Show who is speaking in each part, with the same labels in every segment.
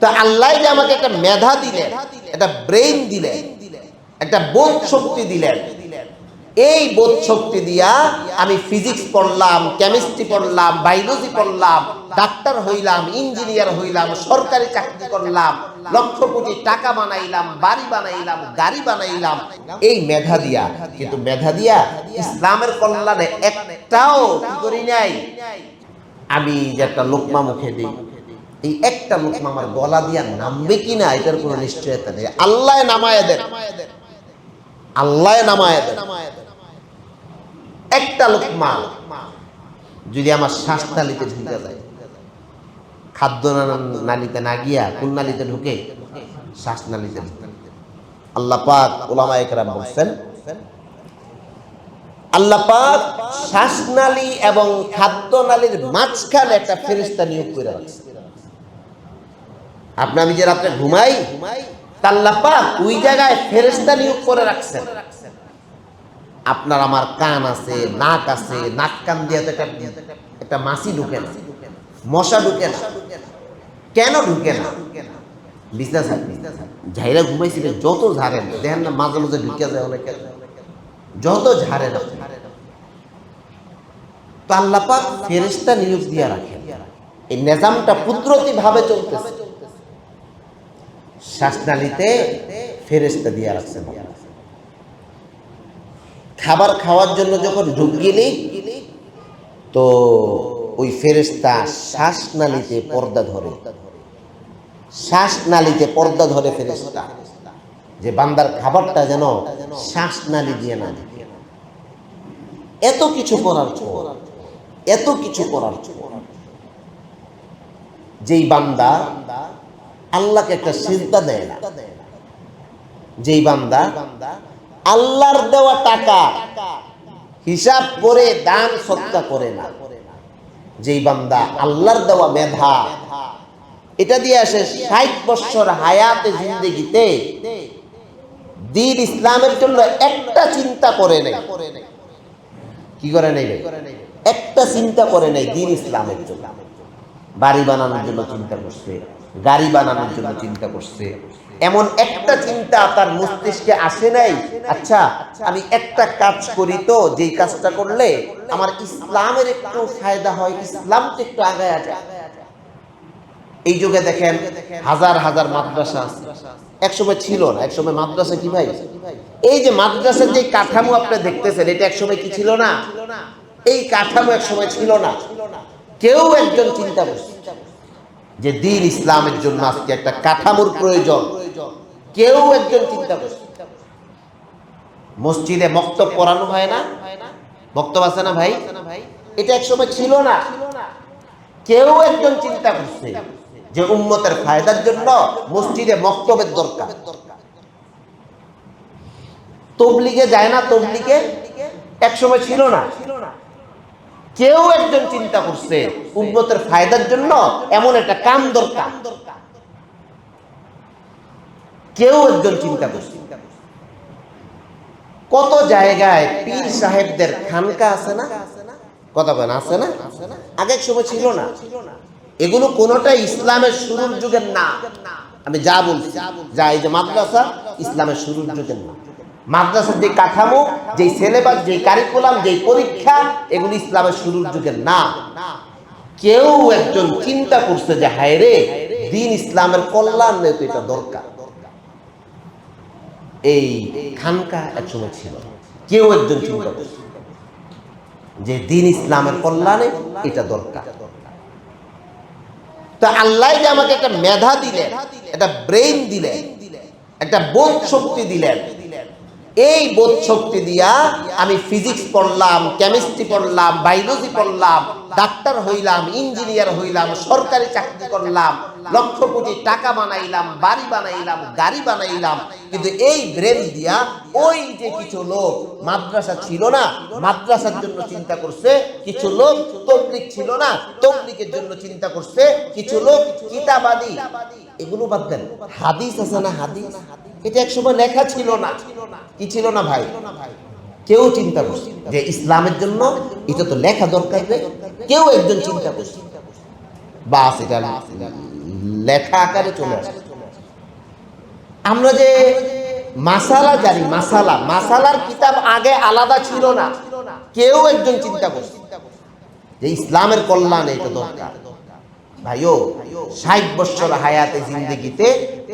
Speaker 1: তো আল্লাহ যে আমাকে একটা মেধা দিলেন, একটা ব্রেইন দিলেন, একটা বোধ শক্তি দিলেন, এই বোধ শক্তি দিয়া আমি ফিজিক্স পড়লাম কেমিস্ট্রি পড়লাম বায়োলজি পড়লাম ডাক্তার হইলাম ইঞ্জিনিয়ার হইলাম, সরকারি চাকরি করলাম, লক্ষ কোটি টাকা বানাইলাম, বাড়ি বানাইলাম, গাড়ি বানাইলাম, এই মেধা দিয়া। কিন্তু মেধা দিয়া ইসলামের কল্যাণে একটাও কি করি নাই? আমি যে একটা লোকমা মুখে দিই। এই একটা লোকমা আমার গলা দিয়া নামবে কিনা এটার কোনো নিশ্চয়তা নেই। আল্লাহ নামায় দেন। আল্লাহ নামায় দেন। একটা লোকমা যদি আমার শ্বাস নালিতে ঢুকে যায়, খাদ্য নালিতে না গিয়া কোন নালিতে ঢুকে শ্বাস নালিতে ঢুকে। আল্লাহ পাক ওলামা একরাম বলছেন, আল্লাহ পাক শ্বাসনালী এবং খাদ্যনালীর মাঝখানে একটা ফেরিস্তা নিয়োগ করে রাখছে আপনি আমি যে রাত্রে ঘুমাই পাক ওই জায়গায় ফেরিস্তা নিয়োগ করে রাখছেন। আপনার আমার কান আছে, নাক আছে, নাক কান দিয়ে তো একটা মাছি ঢুকে না। মশা ঢুকে না। কেন ঢুকে না? বিছনা থাকবে ঝাইরা ঘুমাইছিলেন যত ঝাড়েন দেখেন না, মাঝে মাঝে ঢুকে যায় অনেকে। যত ঝাড়ে না। তো আল্লাহ পাক নিয়োগ দিয়ে রাখেন। এই নিজামটা কুদরতি ভাবে চলতেছে। শ্বাসনালীতে ফেরেশতা দিয়ে রাখছেন খাবার খাওয়ার জন্য যখন ঢুকিয়ে তো ওই ফেরেশতা শ্বাসনালীতে পর্দা ধরে। শ্বাসনালীতে পর্দা ধরে ফেরেশতা, যে বান্দার খাবারটা যেন শ্বাসনালী দিয়ে না ঢুকে। এত কিছু করার পর, এত কিছু করার যেই বান্দা আল্লাহকে একটা চিন্তা দেয় না। যেই বান্দা আল্লাহর দেওয়া টাকা, হিসাব করে, দান সত্তা করে না। যেই বান্দা আল্লাহর দেওয়া মেধা, এটা দিয়ে আসে ষাট বছর হায়াতে জিন্দগিতে দিন ইসলামের জন্য একটা চিন্তা করে নেই। কি করে নেই একটা চিন্তা করে নেই দিন ইসলামের জন্য। বাড়ি বানানোর জন্য চিন্তা করছে। গাড়ি বানানোর জন্য চিন্তা করছে। এমন একটা চিন্তা তার মস্তিষ্কে আসে নাই আচ্ছা আমি একটা কাজ করি তো, যেই কাজটা করলে আমার ইসলামের একটু ফায়দা হয় ইসলাম তো একটু আগায় যায়। এই যুগে দেখেন হাজার হাজার মাদ্রাসা আছে। একসময় ছিল না, একসময় মাদ্রাসা কি ভাই? এই যে মাদ্রাসার যে কাঠামো আপনি দেখতেছেন, এটা একসময় কি ছিল না? এই কাঠামো একসময় ছিল না। কেউ একজন চিন্তা করছে। যে দিন ইসলামের জন্য আজকে একটা কাঠামোর প্রয়োজন। কেউ একজন চিন্তা করছে। মসজিদে বক্তব্য পড়ানো হয় না? বক্তব্য আছে না ভাই? এটা একসময় ছিল না। কেউ একজন চিন্তা করছে যে উম্মতের ফায়দার জন্য মসজিদে মক্তবের দরকার। তবলিগে যায় না? তবলিগে একসময় ছিল না। কেউ একজন চিন্তা করছে, উম্মতের ফায়দার জন্য এমন একটা কাম দরকার। কেউ একজন চিন্তা করছে। কত জায়গায় পীর সাহেবদের খানকা আছে না? কথা বলেন, আছে না? আগে সময় ছিল না। এগুলো কোনোটা ইসলামের শুরুর যুগের না। আমি যা বলছি, যা এই যে মাদ্রাসা, ইসলামের শুরুর যুগের না। মাদ্রাসার যে কাঠামো যে সিলেবাস যে কারিকুলাম যে পরীক্ষা, এগুলো ইসলামের শুরুর যুগের না কেউ একজন চিন্তা করছে যে, হায় রে, দিন ইসলামের কল্যাণ নেই তো, এটা দরকার। এই খানকা একসময় ছিল। কেউ একজন চিন্তা করছে যে, দিন ইসলামের কল্যাণে এটা দরকার। তো আল্লাহ যে আমাকে একটা মেধা দিলেন, একটা ব্রেইন দিলেন, একটা বোধ শক্তি দিলেন এই বোধ শক্তি দিয়া আমি ফিজিক্স পড়লাম কেমিস্ট্রি পড়লাম বায়োলজি পড়লাম ডাক্তার হইলাম ইঞ্জিনিয়ার হইলাম, সরকারি চাকরি করলাম লক্ষ কোটি টাকা বানাইলাম, বাড়ি বানাইলাম, গাড়ি বানাইলাম, কিন্তু এই ব্রেন দিয়া ওই যে কিছু লোক মাদ্রাসা ছিল না, মাদ্রাসার জন্য চিন্তা করছে, কিছু লোক তবলিক ছিল না তবলিকের জন্য চিন্তা করছে, কিছু লোক কিতাবাদি, এগুলো বাদ দেন, হাদিস আছে না হাদিস? এটা একসময় লেখা ছিল না। কি ছিল না ভাই? কেউ চিন্তা করছে যে ইসলামের জন্য এটা তো লেখা দরকার। কেউ একজন চিন্তা করছে বাস, এটা লেখা আকারে চলে আসে। আমরা যে মাসালা জানি, মাসালা। মাসালার কিতাব আগে আলাদা ছিল না। কেউ একজন চিন্তা করছে যে ইসলামের কল্যাণে এটা দরকার। ভাইও, ষাট বছর হায়াতে জিন্দগিতে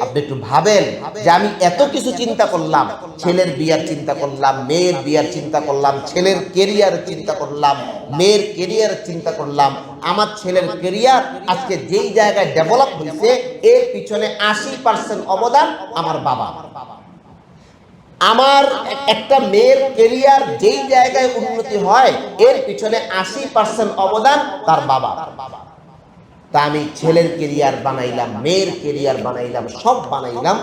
Speaker 1: আপনি একটু ভাবেন যে আমি এত কিছু চিন্তা করলাম, ছেলের বিয়ার চিন্তা করলাম, মেয়ের বিয়ার চিন্তা করলাম, ছেলের কেরিয়ার চিন্তা করলাম, মেয়ের কেরিয়ার চিন্তা করলাম, আমার ছেলের কেরিয়ার আজকে যেই জায়গায় ডেভেলপ হয়েছে এর পিছনে আশি পার্সেন্ট অবদান আমার বাবা। আমার একটা মেয়ের কেরিয়ার যেই জায়গায় উন্নতি হয়, এর পিছনে আশি পার্সেন্ট অবদান তার বাবা। তা আমি ছেলের কেরিয়ার বানাইলাম, মেয়ের কেরিয়ার বানাইলাম, সব বানাইলাম।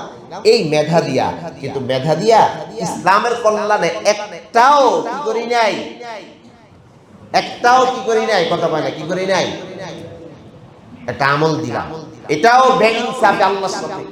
Speaker 1: এই মেধা দিয়া। কিন্তু মেধা দিয়া ইসলামের কল্যাণে একটাও কি করি নাই? একটাও কি করি নাই? কথা বলে কি করি নাই? একটা আমল দিলাম। এটাও বেইনসাফে আল্লাহর সাথে।